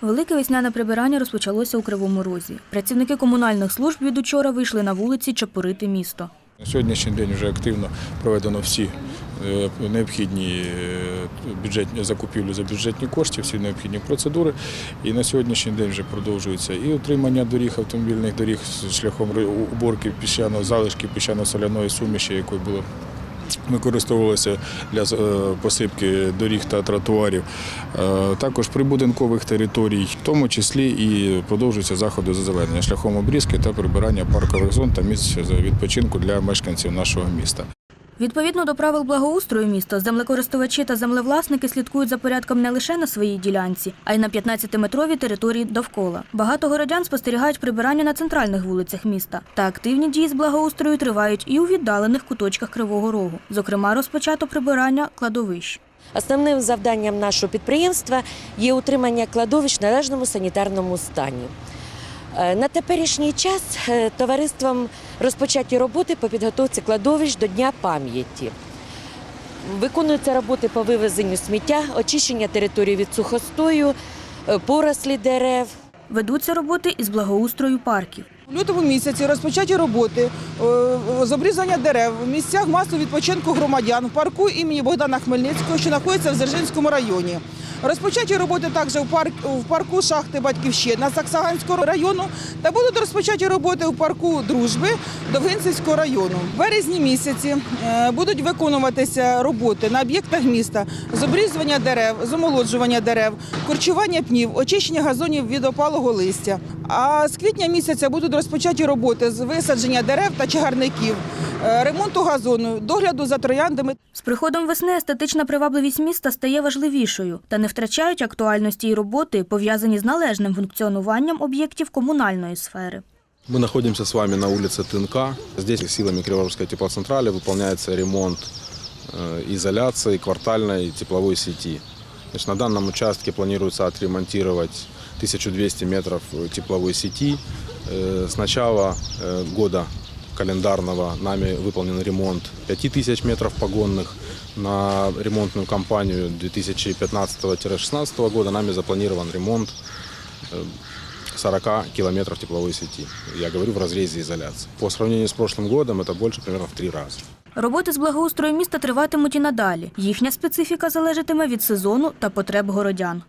Велике весняне прибирання розпочалося у Кривому Розі. Працівники комунальних служб від учора вийшли на вулиці чепурити місто. На сьогоднішній день вже активно проведено всі е, необхідні е, бюджетні закупівлі за бюджетні кошти, всі необхідні процедури. І на сьогоднішній день вже продовжується і утримання доріг, автомобільних доріг шляхом уборки піщано залишки піщано-соляної суміші, якою було використовувалося для е, посипки доріг та тротуарів. Е, Також прибудинкових територій, в тому числі і продовжуються заходи зазеленення шляхом обрізки та прибирання паркових зон та місць відпочинку для мешканців нашого міста. Відповідно до правил благоустрою міста, землекористувачі та землевласники слідкують за порядком не лише на своїй ділянці, а й на 15-метровій території довкола. Багато городян спостерігають прибирання на центральних вулицях міста. Та активні дії з благоустрою тривають і у віддалених куточках Кривого Рогу. Зокрема, розпочато прибирання кладовищ. Основним завданням нашого підприємства є утримання кладовищ в належному санітарному стані. Е, На теперішній час е, товариством розпочаті роботи по підготовці кладовищ до Дня пам'яті. Виконуються роботи по вивезенню сміття, очищення території від сухостою, е, порослі дерев, Ведуться роботи із благоустрою парків. У лютому місяці розпочаті роботи з обрізання дерев в місцях масового відпочинку громадян в парку імені Богдана Хмельницького, що знаходиться в Дзержинському районі. Розпочаті роботи також в, парк, в парку шахти Батьківщина Саксаганського району та будуть розпочаті роботи в парку Дружби Довгинцівського району. В березні місяці е, будуть виконуватися роботи на об'єктах міста з обрізування дерев, з омолоджування дерев, корчування пнів, очищення газонів від опалого листя. А з квітня місяця будуть розпочаті роботи з висадження дерев та чагарників, е, ремонту газону, догляду за трояндами З приходом весни естетична привабливість міста стає важливішою та не втрачають актуальності й роботи, пов'язані з належним функціонуванням об'єктів комунальної сфери. Мы находимся с вами на улице Тынка. Здесь силами Криворожской теплоцентрали выполняется ремонт э, изоляции квартальной тепловой сети. Значит, на данном участке планируется отремонтировать 1200 метров э, тепловой сети. Э, С начала э, года календарного нами выполнен ремонт 5000 метров погонных. На ремонтную кампанию 2015-2016 года нами запланирован ремонт э, 40 километров тепловой сети. Я говорю в разрезе изоляции. По сравнению с прошлым годом это больше примерно в три раза. Роботи з благоустрою міста триватимуть і надалі. Їхня специфіка залежатиме від сезону та потреб городян.